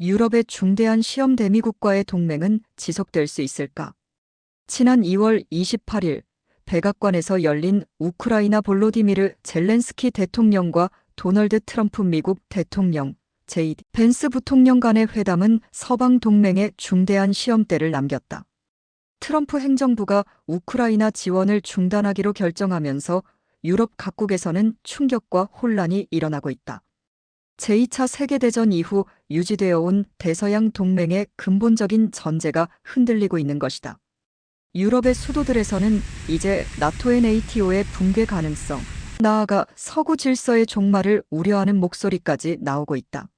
유럽의 중대한 시험 대미국과의 동맹은 지속될 수 있을까? 지난 2월 28일 백악관에서 열린 우크라이나 볼로디미르 젤렌스키 대통령과 도널드 트럼프 미국 대통령, 제이디 벤스 부통령 간의 회담은 서방 동맹의 중대한 시험대를 남겼다. 트럼프 행정부가 우크라이나 지원을 중단하기로 결정하면서 유럽 각국에서는 충격과 혼란이 일어나고 있다. 제2차 세계대전 이후 유지되어 온 대서양 동맹의 근본적인 전제가 흔들리고 있는 것이다. 유럽의 수도들에서는 이제 나토의 네이티오의 붕괴 가능성, 나아가 서구 질서의 종말을 우려하는 목소리까지 나오고 있다.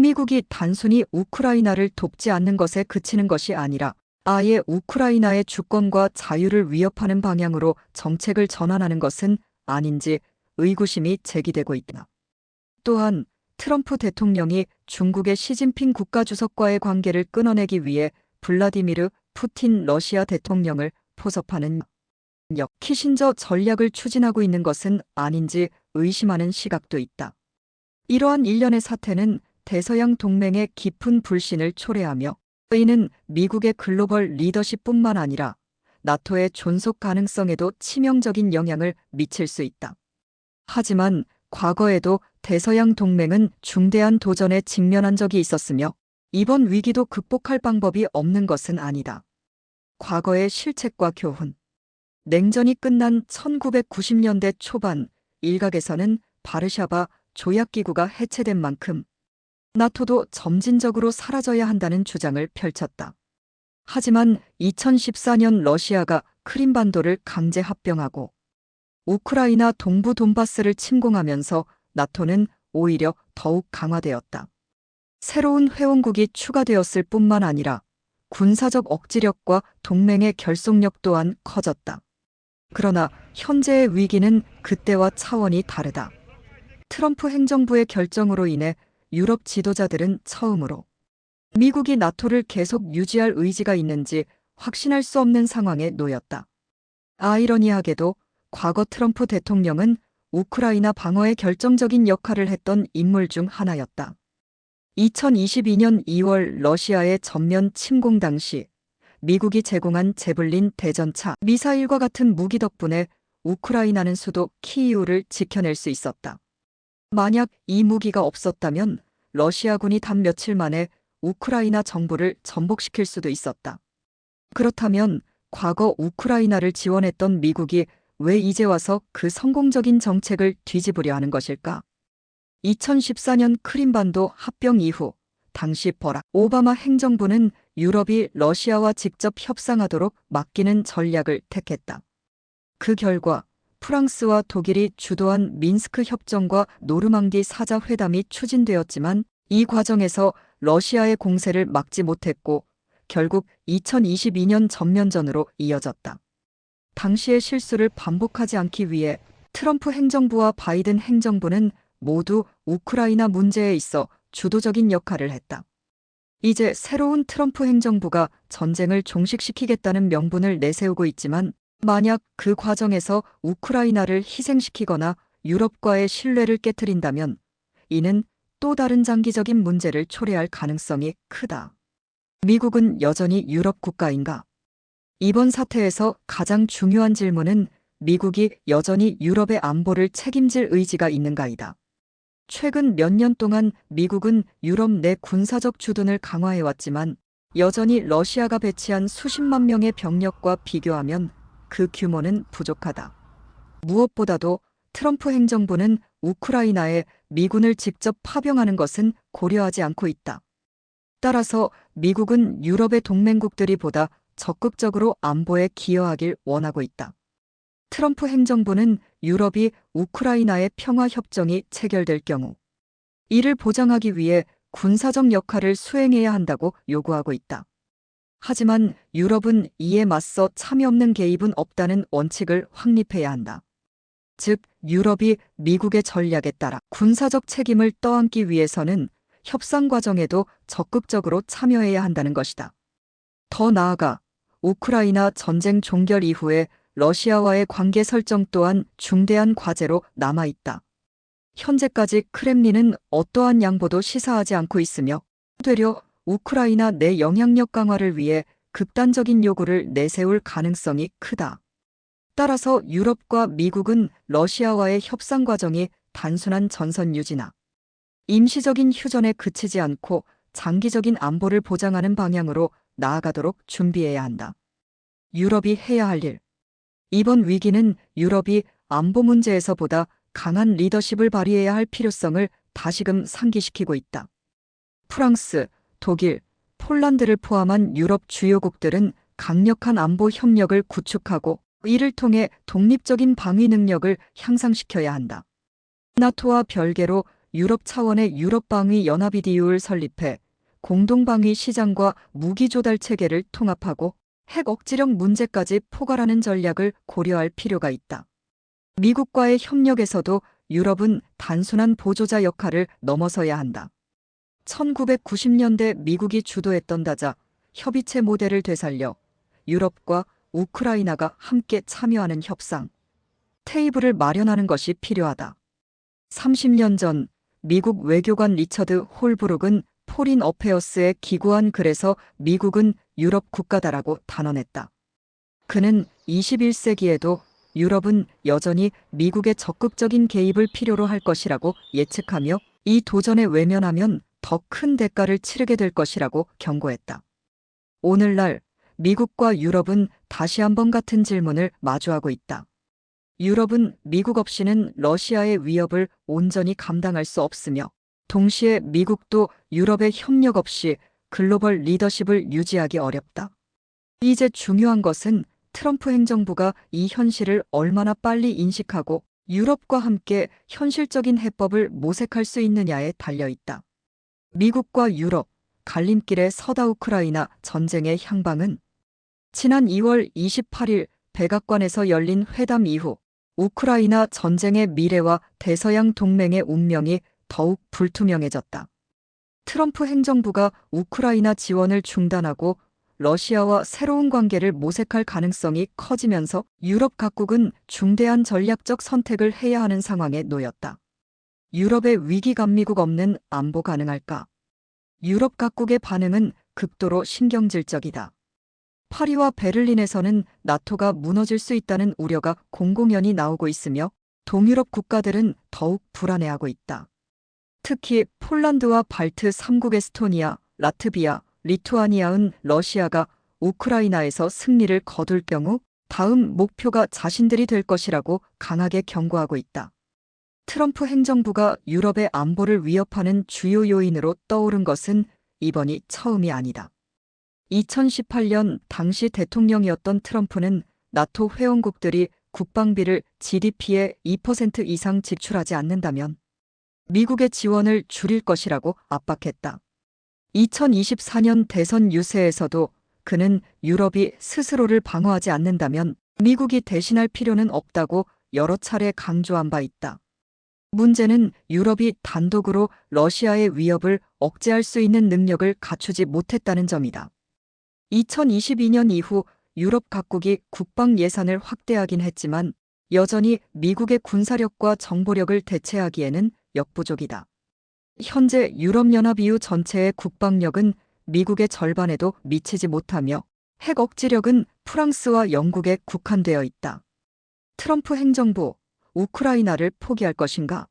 미국이 단순히 우크라이나를 돕지 않는 것에 그치는 것이 아니라 아예 우크라이나의 주권과 자유를 위협하는 방향으로 정책을 전환하는 것은 아닌지 의구심이 제기되고 있다. 또한 트럼프 대통령이 중국의 시진핑 국가주석과의 관계를 끊어내기 위해 블라디미르 푸틴 러시아 대통령을 포섭하는 역 키신저 전략을 추진하고 있는 것은 아닌지 의심하는 시각도 있다. 이러한 일련의 사태는 대서양 동맹의 깊은 불신을 초래하며 이는 미국의 글로벌 리더십뿐만 아니라 나토의 존속 가능성에도 치명적인 영향을 미칠 수 있다. 하지만 과거에도 대서양 동맹은 중대한 도전에 직면한 적이 있었으며 이번 위기도 극복할 방법이 없는 것은 아니다. 과거의 실책과 교훈. 냉전이 끝난 1990년대 초반 일각에서는 바르샤바 조약기구가 해체된 만큼 나토도 점진적으로 사라져야 한다는 주장을 펼쳤다. 하지만 2014년 러시아가 크림반도를 강제 합병하고 우크라이나 동부 돈바스를 침공하면서 나토는 오히려 더욱 강화되었다. 새로운 회원국이 추가되었을 뿐만 아니라 군사적 억지력과 동맹의 결속력 또한 커졌다. 그러나 현재의 위기는 그때와 차원이 다르다. 트럼프 행정부의 결정으로 인해 유럽 지도자들은 처음으로 미국이 나토를 계속 유지할 의지가 있는지 확신할 수 없는 상황에 놓였다. 아이러니하게도 과거 트럼프 대통령은 우크라이나 방어에 결정적인 역할을 했던 인물 중 하나였다. 2022년 2월 러시아의 전면 침공 당시 미국이 제공한 제블린 대전차 미사일과 같은 무기 덕분에 우크라이나는 수도 키이우를 지켜낼 수 있었다. 만약 이 무기가 없었다면 러시아군이 단 며칠 만에 우크라이나 정부를 전복시킬 수도 있었다. 그렇다면 과거 우크라이나를 지원했던 미국이 왜 이제 와서 그 성공적인 정책을 뒤집으려 하는 것일까? 2014년 크림반도 합병 이후 당시 버락 오바마 행정부는 유럽이 러시아와 직접 협상하도록 맡기는 전략을 택했다. 그 결과 프랑스와 독일이 주도한 민스크 협정과 노르망디 사자 회담이 추진되었지만 이 과정에서 러시아의 공세를 막지 못했고 결국 2022년 전면전으로 이어졌다. 당시의 실수를 반복하지 않기 위해 트럼프 행정부와 바이든 행정부는 모두 우크라이나 문제에 있어 주도적인 역할을 했다. 이제 새로운 트럼프 행정부가 전쟁을 종식시키겠다는 명분을 내세우고 있지만 만약 그 과정에서 우크라이나를 희생시키거나 유럽과의 신뢰를 깨뜨린다면 이는 또 다른 장기적인 문제를 초래할 가능성이 크다. 미국은 여전히 유럽 국가인가? 이번 사태에서 가장 중요한 질문은 미국이 여전히 유럽의 안보를 책임질 의지가 있는가이다. 최근 몇 년 동안 미국은 유럽 내 군사적 주둔을 강화해왔지만 여전히 러시아가 배치한 수십만 명의 병력과 비교하면 그 규모는 부족하다. 무엇보다도 트럼프 행정부는 우크라이나에 미군을 직접 파병하는 것은 고려하지 않고 있다. 따라서 미국은 유럽의 동맹국들이 보다 적극적으로 안보에 기여하길 원하고 있다. 트럼프 행정부는 유럽이 우크라이나의 평화협정이 체결될 경우 이를 보장하기 위해 군사적 역할을 수행해야 한다고 요구하고 있다. 하지만 유럽은 이에 맞서 참여 없는 개입은 없다는 원칙을 확립해야 한다. 즉, 유럽이 미국의 전략에 따라 군사적 책임을 떠안기 위해서는 협상 과정에도 적극적으로 참여해야 한다는 것이다. 더 나아가 우크라이나 전쟁 종결 이후에 러시아와의 관계 설정 또한 중대한 과제로 남아 있다. 현재까지 크렘린은 어떠한 양보도 시사하지 않고 있으며 되려 우크라이나 내 영향력 강화를 위해 극단적인 요구를 내세울 가능성이 크다. 따라서 유럽과 미국은 러시아와의 협상 과정이 단순한 전선 유지나 임시적인 휴전에 그치지 않고 장기적인 안보를 보장하는 방향으로 나아가도록 준비해야 한다. 유럽이 해야 할 일. 이번 위기는 유럽이 안보 문제에서 보다 강한 리더십을 발휘해야 할 필요성을 다시금 상기시키고 있다. 프랑스, 독일, 폴란드를 포함한 유럽 주요국들은 강력한 안보 협력을 구축하고 이를 통해 독립적인 방위 능력을 향상시켜야 한다. 나토와 별개로 유럽 차원의 유럽 방위 연합 EDU를 설립해 공동 방위 시장과 무기 조달 체계를 통합하고 핵 억지력 문제까지 포괄하는 전략을 고려할 필요가 있다. 미국과의 협력에서도 유럽은 단순한 보조자 역할을 넘어서야 한다. 1990년대 미국이 주도했던 다자 협의체 모델을 되살려 유럽과 우크라이나가 함께 참여하는 협상 테이블을 마련하는 것이 필요하다. 30년 전 미국 외교관 리처드 홀브룩은 포린 어페어스에 기고한 글에서 미국은 유럽 국가다라고 단언했다. 그는 21세기에도 유럽은 여전히 미국의 적극적인 개입을 필요로 할 것이라고 예측하며 이 도전에 외면하면 더 큰 대가를 치르게 될 것이라고 경고했다. 오늘날 미국과 유럽은 다시 한번 같은 질문을 마주하고 있다. 유럽은 미국 없이는 러시아의 위협을 온전히 감당할 수 없으며 동시에 미국도 유럽의 협력 없이 글로벌 리더십을 유지하기 어렵다. 이제 중요한 것은 트럼프 행정부가 이 현실을 얼마나 빨리 인식하고 유럽과 함께 현실적인 해법을 모색할 수 있느냐에 달려 있다. 미국과 유럽, 갈림길의 서다 우크라이나 전쟁의 향방은 지난 2월 28일 백악관에서 열린 회담 이후 우크라이나 전쟁의 미래와 대서양 동맹의 운명이 더욱 불투명해졌다. 트럼프 행정부가 우크라이나 지원을 중단하고 러시아와 새로운 관계를 모색할 가능성이 커지면서 유럽 각국은 중대한 전략적 선택을 해야 하는 상황에 놓였다. 유럽의 위기감 미국 없는 안보 가능할까? 유럽 각국의 반응은 극도로 신경질적이다. 파리와 베를린에서는 나토가 무너질 수 있다는 우려가 공공연히 나오고 있으며 동유럽 국가들은 더욱 불안해하고 있다. 특히 폴란드와 발트 3국 에스토니아, 라트비아, 리투아니아은 러시아가 우크라이나에서 승리를 거둘 경우 다음 목표가 자신들이 될 것이라고 강하게 경고하고 있다. 트럼프 행정부가 유럽의 안보를 위협하는 주요 요인으로 떠오른 것은 이번이 처음이 아니다. 2018년 당시 대통령이었던 트럼프는 나토 회원국들이 국방비를 GDP의 2% 이상 지출하지 않는다면 미국의 지원을 줄일 것이라고 압박했다. 2024년 대선 유세에서도 그는 유럽이 스스로를 방어하지 않는다면 미국이 대신할 필요는 없다고 여러 차례 강조한 바 있다. 문제는 유럽이 단독으로 러시아의 위협을 억제할 수 있는 능력을 갖추지 못했다는 점이다. 2022년 이후 유럽 각국이 국방 예산을 확대하긴 했지만 여전히 미국의 군사력과 정보력을 대체하기에는 역부족이다. 현재 유럽연합 이후 전체의 국방력은 미국의 절반에도 미치지 못하며 핵 억지력은 프랑스와 영국에 국한되어 있다. 트럼프 행정부, 우크라이나를 포기할 것인가?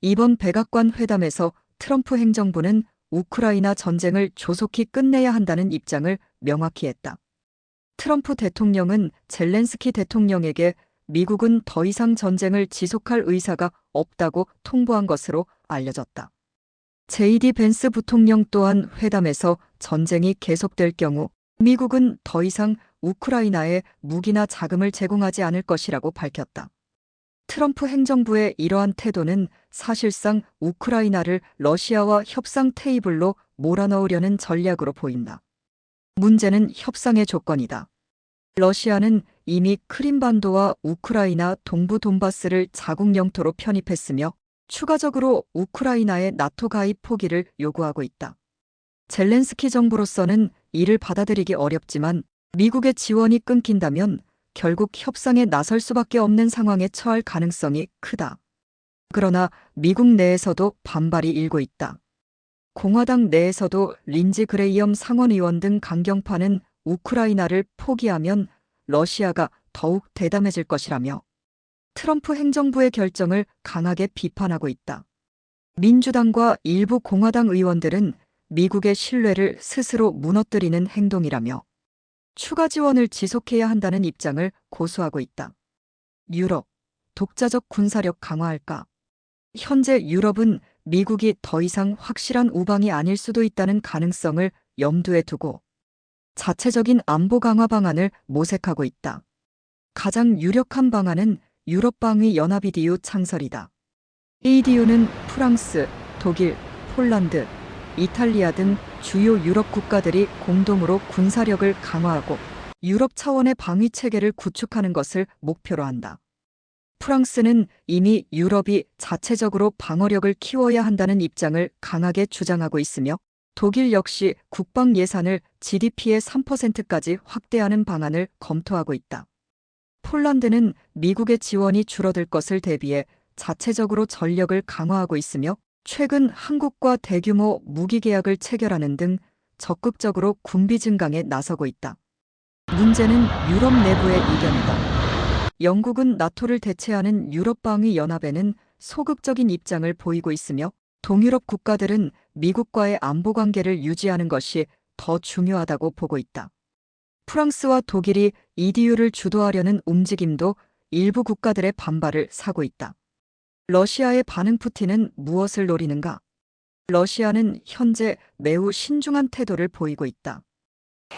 이번 백악관 회담에서 트럼프 행정부는 우크라이나 전쟁을 조속히 끝내야 한다는 입장을 명확히 했다. 트럼프 대통령은 젤렌스키 대통령에게 미국은 더 이상 전쟁을 지속할 의사가 없다고 통보한 것으로 알려졌다. 제이디 벤스 부통령 또한 회담에서 전쟁이 계속될 경우 미국은 더 이상 우크라이나에 무기나 자금을 제공하지 않을 것이라고 밝혔다. 트럼프 행정부의 이러한 태도는 사실상 우크라이나를 러시아와 협상 테이블로 몰아넣으려는 전략으로 보인다. 문제는 협상의 조건이다. 러시아는 이미 크림반도와 우크라이나 동부 돈바스를 자국 영토로 편입했으며 추가적으로 우크라이나의 나토 가입 포기를 요구하고 있다. 젤렌스키 정부로서는 이를 받아들이기 어렵지만 미국의 지원이 끊긴다면 결국 협상에 나설 수밖에 없는 상황에 처할 가능성이 크다. 그러나 미국 내에서도 반발이 일고 있다. 공화당 내에서도 린지 그레이엄 상원의원 등 강경파는 우크라이나를 포기하면 러시아가 더욱 대담해질 것이라며 트럼프 행정부의 결정을 강하게 비판하고 있다. 민주당과 일부 공화당 의원들은 미국의 신뢰를 스스로 무너뜨리는 행동이라며 추가 지원을 지속해야 한다는 입장을 고수하고 있다. 유럽, 독자적 군사력 강화할까? 현재 유럽은 미국이 더 이상 확실한 우방이 아닐 수도 있다는 가능성을 염두에 두고 자체적인 안보 강화 방안을 모색하고 있다. 가장 유력한 방안은 유럽방위 연합이디우 창설이다. EDU는 프랑스, 독일, 폴란드, 이탈리아 등 주요 유럽 국가들이 공동으로 군사력을 강화하고 유럽 차원의 방위 체계를 구축하는 것을 목표로 한다. 프랑스는 이미 유럽이 자체적으로 방어력을 키워야 한다는 입장을 강하게 주장하고 있으며 독일 역시 국방 예산을 GDP의 3%까지 확대하는 방안을 검토하고 있다. 폴란드는 미국의 지원이 줄어들 것을 대비해 자체적으로 전력을 강화하고 있으며 최근 한국과 대규모 무기 계약을 체결하는 등 적극적으로 군비 증강에 나서고 있다. 문제는 유럽 내부의 이견이다. 영국은 나토를 대체하는 유럽방위 연합에는 소극적인 입장을 보이고 있으며 동유럽 국가들은 미국과의 안보 관계를 유지하는 것이 더 중요하다고 보고 있다. 프랑스와 독일이 EDU를 주도하려는 움직임도 일부 국가들의 반발을 사고 있다. 러시아의 반응 푸틴은 무엇을 노리는가? 러시아는 현재 매우 신중한 태도를 보이고 있다.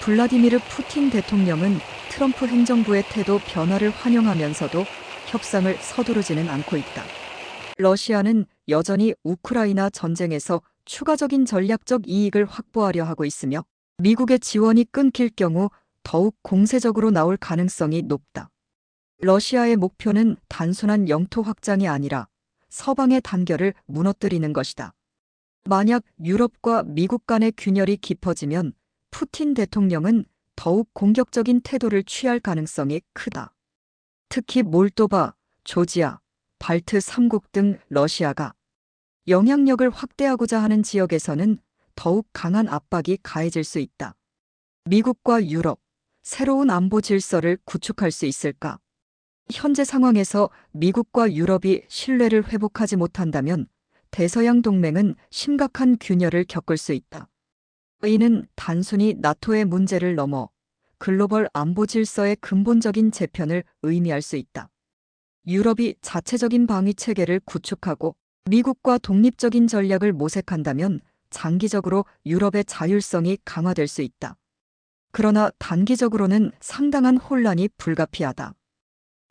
블라디미르 푸틴 대통령은 트럼프 행정부의 태도 변화를 환영하면서도 협상을 서두르지는 않고 있다. 러시아는 여전히 우크라이나 전쟁에서 추가적인 전략적 이익을 확보하려 하고 있으며 미국의 지원이 끊길 경우 더욱 공세적으로 나올 가능성이 높다. 러시아의 목표는 단순한 영토 확장이 아니라 서방의 단결을 무너뜨리는 것이다. 만약 유럽과 미국 간의 균열이 깊어지면 푸틴 대통령은 더욱 공격적인 태도를 취할 가능성이 크다. 특히 몰도바, 조지아, 발트 3국 등 러시아가 영향력을 확대하고자 하는 지역에서는 더욱 강한 압박이 가해질 수 있다. 미국과 유럽, 새로운 안보 질서를 구축할 수 있을까? 현재 상황에서 미국과 유럽이 신뢰를 회복하지 못한다면 대서양 동맹은 심각한 균열을 겪을 수 있다. 이는 단순히 나토의 문제를 넘어 글로벌 안보 질서의 근본적인 재편을 의미할 수 있다. 유럽이 자체적인 방위 체계를 구축하고 미국과 독립적인 전략을 모색한다면 장기적으로 유럽의 자율성이 강화될 수 있다. 그러나 단기적으로는 상당한 혼란이 불가피하다.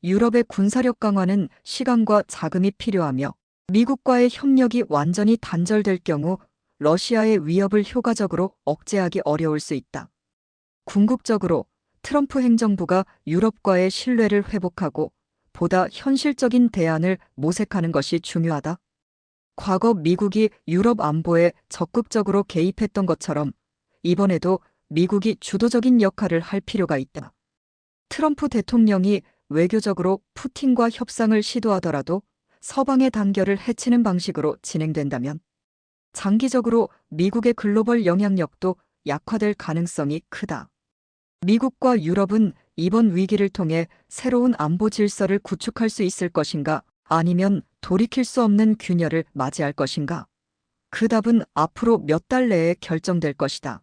유럽의 군사력 강화는 시간과 자금이 필요하며 미국과의 협력이 완전히 단절될 경우 러시아의 위협을 효과적으로 억제하기 어려울 수 있다. 궁극적으로 트럼프 행정부가 유럽과의 신뢰를 회복하고 보다 현실적인 대안을 모색하는 것이 중요하다. 과거 미국이 유럽 안보에 적극적으로 개입했던 것처럼 이번에도 미국이 주도적인 역할을 할 필요가 있다. 트럼프 대통령이 외교적으로 푸틴과 협상을 시도하더라도 서방의 단결을 해치는 방식으로 진행된다면 장기적으로 미국의 글로벌 영향력도 약화될 가능성이 크다. 미국과 유럽은 이번 위기를 통해 새로운 안보 질서를 구축할 수 있을 것인가 아니면 돌이킬 수 없는 균열을 맞이할 것인가? 그 답은 앞으로 몇 달 내에 결정될 것이다.